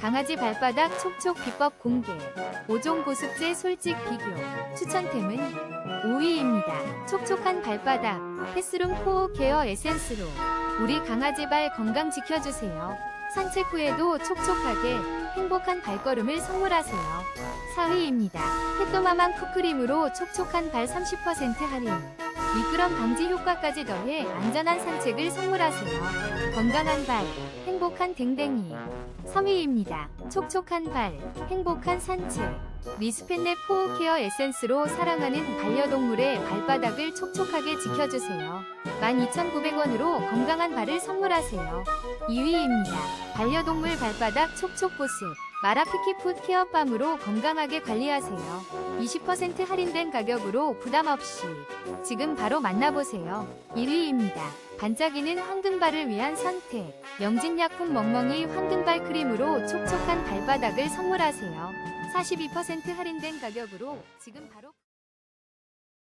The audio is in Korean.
강아지 발바닥 촉촉 비법 공개 5종 보습제 솔직 비교 추천템은 5위입니다. 촉촉한 발바닥 패스룸 코어 케어 에센스로 우리 강아지 발 건강 지켜주세요. 산책 후에도 촉촉하게 행복한 발걸음을 선물하세요. 4위입니다. 페토마망 푸크림으로 촉촉한 발 30% 할인 미끄럼 방지 효과까지 더해 안전한 산책을 선물하세요. 건강한 발, 행복한 댕댕이. 3위입니다. 촉촉한 발, 행복한 산책. 리스펜넷 포우 케어 에센스로 사랑하는 반려동물의 발바닥을 촉촉하게 지켜주세요. 12,900원으로 건강한 발을 선물하세요. 2위입니다. 반려동물 발바닥 촉촉 보습. 마라피키풋 케어밤으로 건강하게 관리하세요. 20% 할인된 가격으로 부담 없이 지금 바로 만나보세요. 1위입니다. 반짝이는 황금발을 위한 선택. 명진약품 멍멍이 황금발 크림으로 촉촉한 발바닥을 선물하세요. 42% 할인된 가격으로 지금 바로